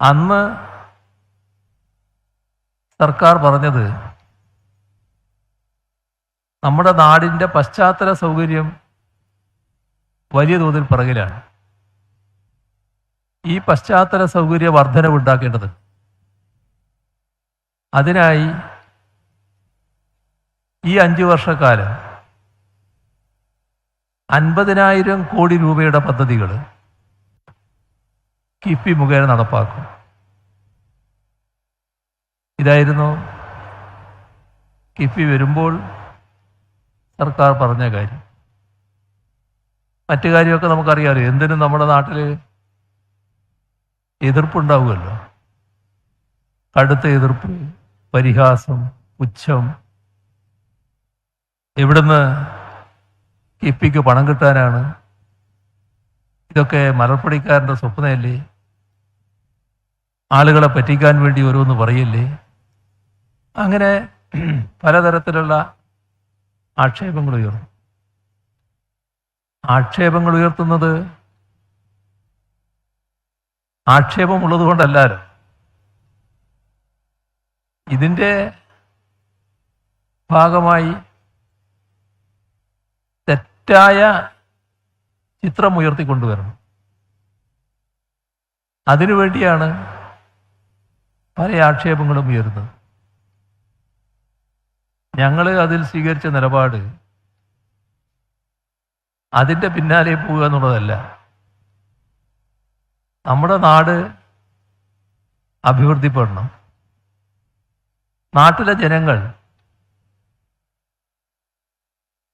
അന്ന് സർക്കാർ പറഞ്ഞത് നമ്മുടെ നാടിന്റെ പശ്ചാത്തല സൗകര്യം വലിയ തോതിൽ പിറകിലാണ്. ഈ പശ്ചാത്തല സൗകര്യ വർധനവുണ്ടാക്കേണ്ടത് അതിനായി ഈ അഞ്ച് വർഷക്കാലം അൻപതിനായിരം കോടി രൂപയുടെ പദ്ധതികൾ കിഫ്ബി മുഖേന നടപ്പാക്കും. ഇതായിരുന്നു. കിഫി വരുമ്പോൾ സർക്കാർ പറഞ്ഞ കാര്യം. മറ്റു കാര്യമൊക്കെ നമുക്കറിയാമല്ലോ എന്തിനും നമ്മുടെ നാട്ടിൽ എതിർപ്പുണ്ടാവുമല്ലോ. കടുത്ത എതിർപ്പ് പരിഹാസം പുച്ഛം. എവിടുന്ന് കിഫിക്ക് പണം കിട്ടാനാണ്? ഇതൊക്കെ മലർപ്പടിക്കാരന്റെ സ്വപ്നമല്ലേ? ആളുകളെ പറ്റിക്കാൻ വേണ്ടി ഓരോന്ന് പറയല്ലേ? അങ്ങനെ പലതരത്തിലുള്ള ആക്ഷേപങ്ങൾ ഉയർന്നു. ആക്ഷേപങ്ങൾ ഉയർത്തുന്നത് ആക്ഷേപമുള്ളത് കൊണ്ടല്ലാരും. ഇതിന്റെ ഭാഗമായി തെറ്റായ ചിത്രം ഉയർത്തിക്കൊണ്ടുവരണം അതിനുവേണ്ടിയാണ് പല ആക്ഷേപങ്ങളും ഉയരുന്നത്. ഞങ്ങൾ അതിൽ സ്വീകരിച്ച നിലപാട് അതിന്റെ പിന്നാലെ പോവുക എന്നുള്ളതല്ല. നമ്മുടെ നാട് അഭിവൃദ്ധിപ്പെടണം. നാട്ടിലെ ജനങ്ങൾ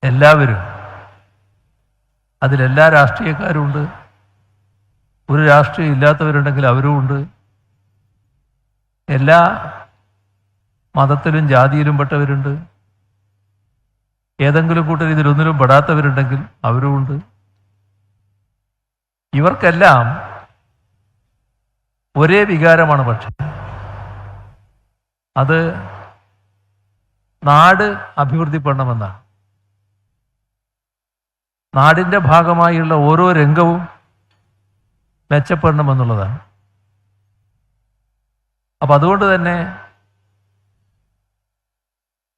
എല്ലാവരും അതിലെല്ലാ രാഷ്ട്രീയക്കാരും ഉണ്ട്. ഒരു രാഷ്ട്രീയം ഇല്ലാത്തവരുണ്ടെങ്കിൽ അവരും ഉണ്ട്. എല്ലാ മതത്തിലും ജാതിയിലും പെട്ടവരുണ്ട്. ഏതെങ്കിലും കൂട്ടർ ഇതിലൊന്നിലും പെടാത്തവരുണ്ടെങ്കിൽ അവരുമുണ്ട് ഇവർക്കെല്ലാം ഒരേ വികാരമാണ് പക്ഷേ. അത് നാട് അഭിവൃദ്ധിപ്പെടണമെന്നാണ്. നാടിന്റെ ഭാഗമായുള്ള ഓരോ രംഗവും മെച്ചപ്പെടണമെന്നുള്ളതാണ്. അപ്പം അതുകൊണ്ട് തന്നെ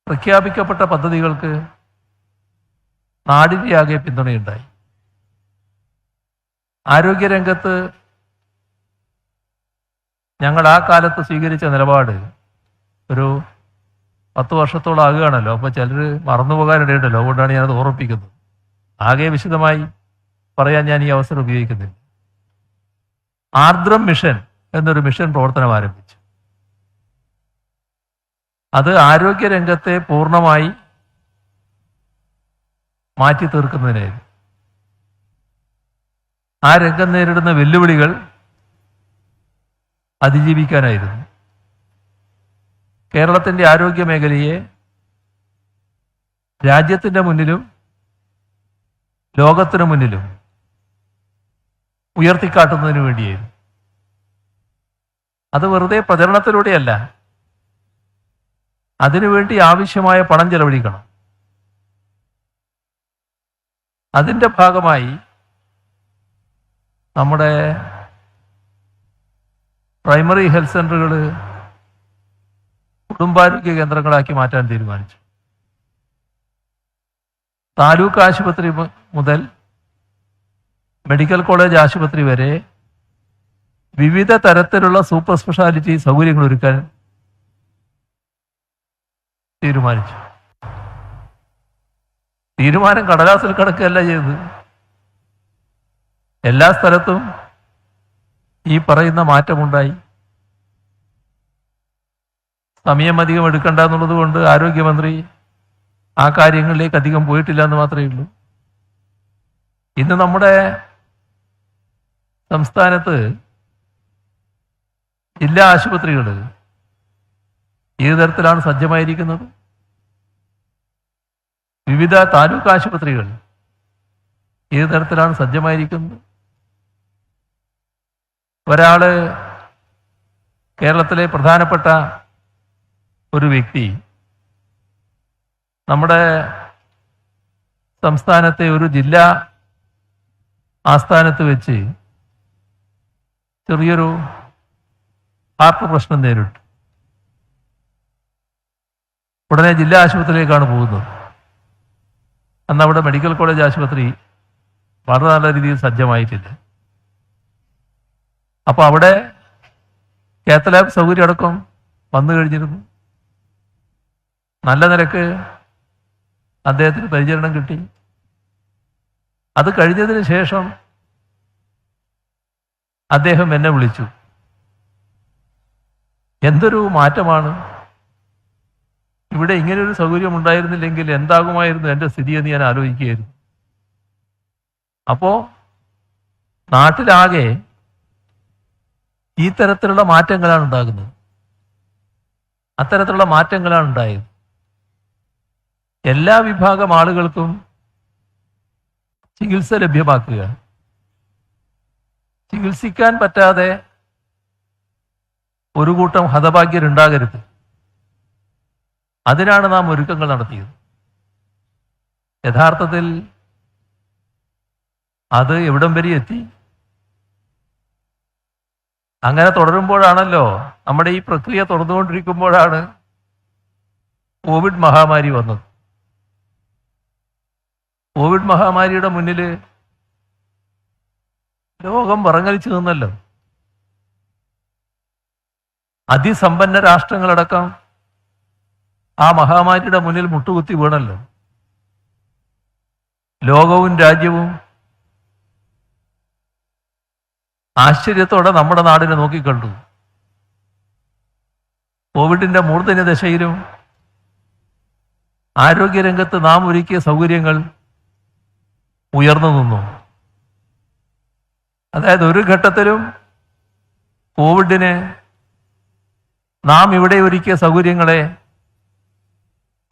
പ്രഖ്യാപിക്കപ്പെട്ട പദ്ധതികൾക്ക് നാടിന്റെ ആകെ പിന്തുണയുണ്ടായി. ആരോഗ്യരംഗത്ത് ഞങ്ങൾ ആ കാലത്ത് സ്വീകരിച്ച നിലപാട് ഒരു പത്ത് വർഷത്തോളം ആകുകയാണല്ലോ. അപ്പോൾ ചിലർ മറന്നുപോകാനിടയുണ്ടല്ലോ. അതുകൊണ്ടാണ് ഞാനത് ഓർമ്മിപ്പിക്കുന്നത്. ആകെ വിശദമായി പറയാൻ ഞാൻ ഈ അവസരം ഉപയോഗിക്കുന്നില്ല. ആർദ്രം മിഷൻ എന്നൊരു മിഷൻ പ്രവർത്തനം ആരംഭിച്ചു. അത് ആരോഗ്യരംഗത്തെ പൂർണമായി മാറ്റി തീർക്കുന്നതിനായിരുന്നു. ആ രംഗം നേരിടുന്ന വെല്ലുവിളികൾ അതിജീവിക്കാനായിരുന്നു. കേരളത്തിന്റെ ആരോഗ്യ മേഖലയെ രാജ്യത്തിന്റെ മുന്നിലും ലോകത്തിനു മുന്നിലും ഉയർത്തിക്കാട്ടുന്നതിന് വേണ്ടിയായിരുന്നു. അത് വെറുതെ പ്രചരണത്തിലൂടെയല്ല അതിനുവേണ്ടി ആവശ്യമായ പണം ചെലവഴിക്കണം. അതിന്റെ ഭാഗമായി നമ്മുടെ പ്രൈമറി ഹെൽത്ത് സെന്ററുകൾ കുടുംബാരോഗ്യ കേന്ദ്രങ്ങളാക്കി മാറ്റാൻ തീരുമാനിച്ചു. താലൂക്ക് ആശുപത്രി മുതൽ മെഡിക്കൽ കോളേജ് ആശുപത്രി വരെ വിവിധ തരത്തിലുള്ള സൂപ്പർ സ്പെഷ്യാലിറ്റി സൗകര്യങ്ങൾ ഒരുക്കാൻ തീരുമാനിച്ചു. തീരുമാനം കടലാസിൽ കിടക്കുകയല്ല ചെയ്തത്. എല്ലാ സ്ഥലത്തും ഈ പറയുന്ന മാറ്റമുണ്ടായി. സമയം അധികം എടുക്കണ്ട എന്നുള്ളത് കൊണ്ട് ആരോഗ്യമന്ത്രി ആ കാര്യങ്ങളിലേക്ക് അധികം പോയിട്ടില്ല എന്ന് മാത്രമേ ഉള്ളൂ. ഇന്ന് നമ്മുടെ സംസ്ഥാനത്ത് ജില്ലാ ആശുപത്രികൾ ഏത് തരത്തിലാണ് സജ്ജമായിരിക്കുന്നത്? വിവിധ താലൂക്ക് ആശുപത്രികൾ ഏത് തരത്തിലാണ് സജ്ജമായിരിക്കുന്നത്? ഒരാൾ കേരളത്തിലെ പ്രധാനപ്പെട്ട ഒരു വ്യക്തി നമ്മുടെ സംസ്ഥാനത്തെ ഒരു ജില്ലാ ആസ്ഥാനത്ത് വെച്ച് ചെറിയൊരു ഹാർട്ട് പ്രശ്നം നേരിട്ടു. ഉടനെ ജില്ലാ ആശുപത്രിയിലേക്കാണ് പോകുന്നത്. അന്ന് അവിടെ മെഡിക്കൽ കോളേജ് ആശുപത്രി വളരെ നല്ല രീതിയിൽ സജ്ജമായിട്ടില്ല. അപ്പൊ അവിടെ കാത്തലാബ് സൗകര്യം അടക്കം വന്നു കഴിഞ്ഞിരുന്നു. നല്ല നിരക്ക് അദ്ദേഹത്തിന് പരിചരണം കിട്ടി. അത് കഴിഞ്ഞതിന് ശേഷം അദ്ദേഹം എന്നെ വിളിച്ചു. എന്തൊരു മാറ്റമാണ് ഇവിടെ ഇങ്ങനൊരു സൗകര്യം ഉണ്ടായിരുന്നില്ലെങ്കിൽ എന്താകുമായിരുന്നു എന്റെ സ്ഥിതി എന്ന് ഞാൻ ആലോചിക്കുകയായിരുന്നു. അപ്പോ നാട്ടിലാകെ ഈ തരത്തിലുള്ള മാറ്റങ്ങളാണ് ഉണ്ടാകുന്നത്. അത്തരത്തിലുള്ള മാറ്റങ്ങളാണ് ഉണ്ടായത്. എല്ലാ വിഭാഗം ആളുകൾക്കും ചികിത്സ ലഭ്യമാക്കുക. ചികിത്സിക്കാൻ പറ്റാതെ ഒരു കൂട്ടം ഹതഭാഗ്യരുണ്ടാകരുത്. അതിനാണ് നാം ഒരുക്കങ്ങൾ നടത്തിയത്. യഥാർത്ഥത്തിൽ അത് എവിടം വരെ എത്തി? അങ്ങനെ തുടരുമ്പോഴാണല്ലോ നമ്മുടെ ഈ പ്രക്രിയ തുടർന്നുകൊണ്ടിരിക്കുമ്പോഴാണ് കോവിഡ് മഹാമാരി വന്നത്. കോവിഡ് മഹാമാരിയുടെ മുന്നിൽ ലോകം പറങ്ങലിച്ചു നിന്നല്ലോ. അതിസമ്പന്ന രാഷ്ട്രങ്ങളടക്കം ആ മഹാമാരിയുടെ മുന്നിൽ മുട്ടുകുത്തി വീണല്ലോ. ലോകവും രാജ്യവും ആശ്ചര്യത്തോടെ നമ്മുടെ നാടിനെ നോക്കിക്കണ്ടു. കോവിഡിന്റെ മൂർധന്യ ദശയിലും ആരോഗ്യരംഗത്ത് നാം ഒരുക്കിയ സൗകര്യങ്ങൾ ഉയർന്നു നിന്നു. അതായത് ഒരു ഘട്ടത്തിലും കോവിഡിനെ നാം ഇവിടെ ഒരുക്കിയ സൗകര്യങ്ങളെ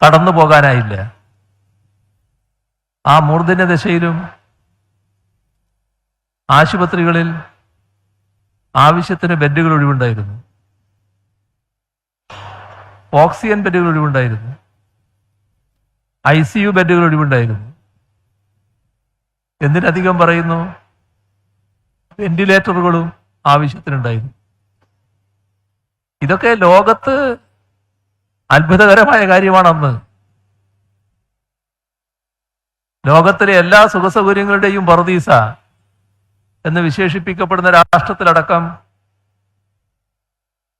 കടന്നു പോകാനായില്ല. ആ മൂർധന്യ ദശയിലും ആശുപത്രികളിൽ ആവശ്യത്തിന് ബെഡുകൾ ഒഴിവുണ്ടായിരുന്നു. ഓക്സിജൻ ബെഡുകൾ ഒഴിവുണ്ടായിരുന്നു. ഐ സി യു ബെഡുകൾ ഒഴിവുണ്ടായിരുന്നു. എന്തിനധികം പറയുന്നു വെന്റിലേറ്ററുകളും ആവശ്യത്തിനുണ്ടായിരുന്നു. ഇതൊക്കെ ലോകത്ത് അത്ഭുതകരമായ കാര്യമാണെന്ന്. ലോകത്തിലെ എല്ലാ സുഖസൗകര്യങ്ങളുടെയും പറദീസ എന്ന് വിശേഷിപ്പിക്കപ്പെടുന്ന രാഷ്ട്രത്തിലടക്കം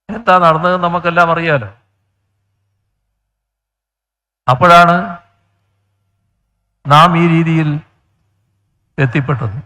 എന്താ നടന്നതെന്ന് നമുക്കെല്ലാം അറിയാലോ. അപ്പോഴാണ് നാം ഈ രീതിയിൽ എത്തിപ്പെട്ടത്.